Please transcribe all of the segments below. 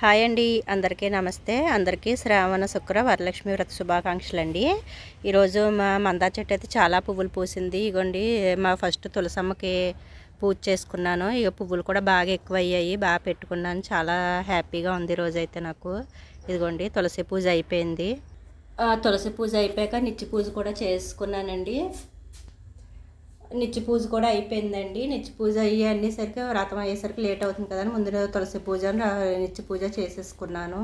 Hi అండి అందరికీ నమస్తే. అందరికీ శ్రావణ శుక్ర వరలక్ష్మి వ్రత శుభాకాంక్షలు అండి ఈరోజు మా మందా చెట్టు అయితే చాలా పువ్వులు పూసింది. ఇగోండి మా ఫస్ట్ తులసమ్మకి పూజ చేసుకున్నాను. ఇక పువ్వులు కూడా బాగా ఎక్కువ అయ్యాయి బాగా పెట్టుకున్నాను. చాలా హ్యాపీగా ఉంది రోజు అయితే నాకు. ఇదిగోండి తులసి పూజ అయిపోయింది. తులసి పూజ అయిపోయాక నిత్య పూజ కూడా చేసుకున్నానండి. నిత్య పూజ కూడా అయిపోయిందండి. నిత్య పూజ అయ్యి అనేసరికి వ్రతం అయ్యేసరికి లేట్ అవుతుంది కదా అని ముందు తులసి పూజ నిత్య పూజ చేసేసుకున్నాను.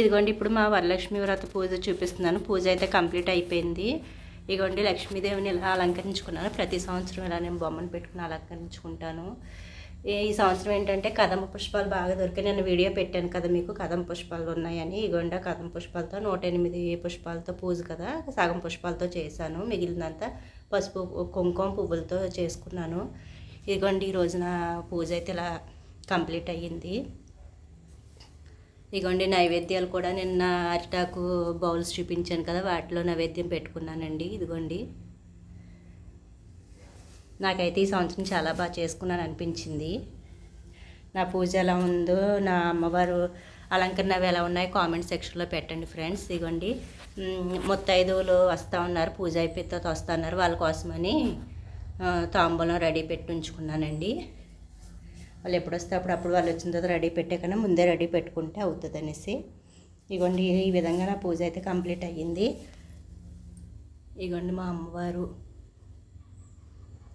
ఇదిగోండి ఇప్పుడు మా వరలక్ష్మి వ్రత పూజ చూపిస్తున్నాను. పూజ అయితే కంప్లీట్ అయిపోయింది. ఇదిగోండి లక్ష్మీదేవిని ఇలా అలంకరించుకున్నాను. ప్రతి సంవత్సరం ఇలా నేను బొమ్మను పెట్టుకుని అలంకరించుకుంటాను. ఈ సంవత్సరం ఏంటంటే కదమ పుష్పాలు బాగా దొరికాయి. నేను వీడియో పెట్టాను కదా మీకు కదమ పుష్పాలు ఉన్నాయని. ఇగోండి ఆ కదమ పుష్పాలతో నూట ఎనిమిది పుష్పాలతో పూజ కదా సగం పుష్పాలతో చేశాను. మిగిలినంతా పసుపు కుంకుమ పువ్వులతో చేసుకున్నాను. ఇదిగోండి ఈ రోజున పూజ అయితే ఇలా కంప్లీట్ అయ్యింది. ఇదిగోండి నైవేద్యాలు కూడా నిన్న అరిటాకు బౌల్స్ చూపించాను కదా వాటిలో నైవేద్యం పెట్టుకున్నానండి. ఇదిగోండి. నాకైతే ఈ సంవత్సరం చాలా బాగా చేసుకున్నాను అనిపించింది. నా పూజ ఎలా ఉందో నా అమ్మవారు అలంకరణవి ఎలా ఉన్నాయో? కామెంట్ సెక్షన్లో పెట్టండి ఫ్రెండ్స్. ఇదిగోండి ముత్తైదువులు వస్తూ ఉన్నారు. పూజ అయిపోయిన తర్వాత వస్తూ ఉన్నారు. వాళ్ళ కోసమని తాంబూలం రెడీ పెట్టి ఉంచుకున్నానండి. వాళ్ళు ఎప్పుడు వస్తే అప్పుడు అప్పుడు వాళ్ళు వచ్చిన తర్వాత రెడీ పెట్టే కన్నా ముందే రెడీ పెట్టుకుంటే అవుతుంది అనేసి. ఇగోండి ఈ విధంగా నా పూజ అయితే కంప్లీట్ అయ్యింది. ఇగోండి మా అమ్మవారు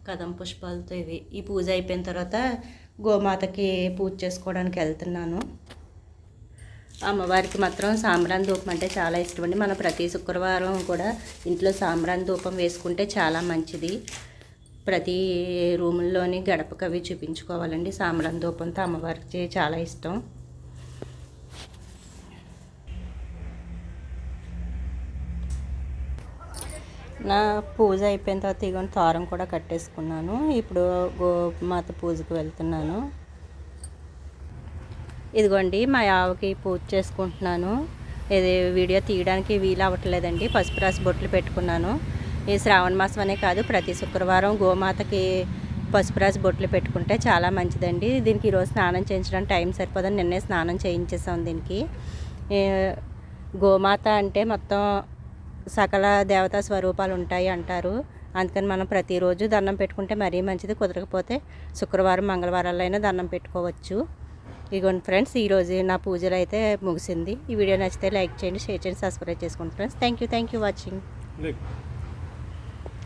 కదం పుష్పాలతో ఇవి. ఈ పూజ అయిపోయిన తర్వాత గోమాతకి పూజ చేసుకోవడానికి వెళ్తున్నాను. అమ్మవారికి మాత్రం సాంబ్రాన్ ధూపం అంటే చాలా ఇష్టం అండి. మనం ప్రతి శుక్రవారం కూడా ఇంట్లో సాంబ్రాన్ ధూపం వేసుకుంటే చాలా మంచిది. ప్రతి రూముల్లోని గడపకవి అవి చూపించుకోవాలండి. సాంబ్రాన్ ధూపంతో అమ్మవారికి చాలా ఇష్టం. నా పూజ అయిపోయిన తర్వాత ఇగో తోరం కూడా కట్టేసుకున్నాను. ఇప్పుడు గోమాత పూజకు వెళ్తున్నాను. ఇదిగోండి మా ఆవుకి పూజ చేసుకుంటున్నాను. ఇది వీడియో తీయడానికి వీలు అవ్వట్లేదండి. పసుపు రాసి బొట్లు పెట్టుకున్నాను. ఈ శ్రావణ మాసం అనే కాదు ప్రతి శుక్రవారం గోమాతకి పసుపు రాసి బొట్లు పెట్టుకుంటే చాలా మంచిదండి. దీనికి ఈరోజు స్నానం చేయించడానికి టైం సరిపోదని నిన్నే స్నానం చేయించేసాం దీనికి. గోమాత అంటే మొత్తం సకల దేవతా స్వరూపాలు ఉంటాయి అంటారు. అందుకని మనం ప్రతిరోజు దండం పెట్టుకుంటే మరీ మంచిది కుదరకపోతే శుక్రవారం మంగళవారాలైనా దండం పెట్టుకోవచ్చు. ఇదిగోండి ఫ్రెండ్స్ ఈరోజు నా పూజలు అయితే ముగిసింది. ఈ వీడియో నచ్చితే లైక్ చేయండి షేర్ చేయండి సబ్స్క్రైబ్ చేసుకోండి friends. Thank you thank you watching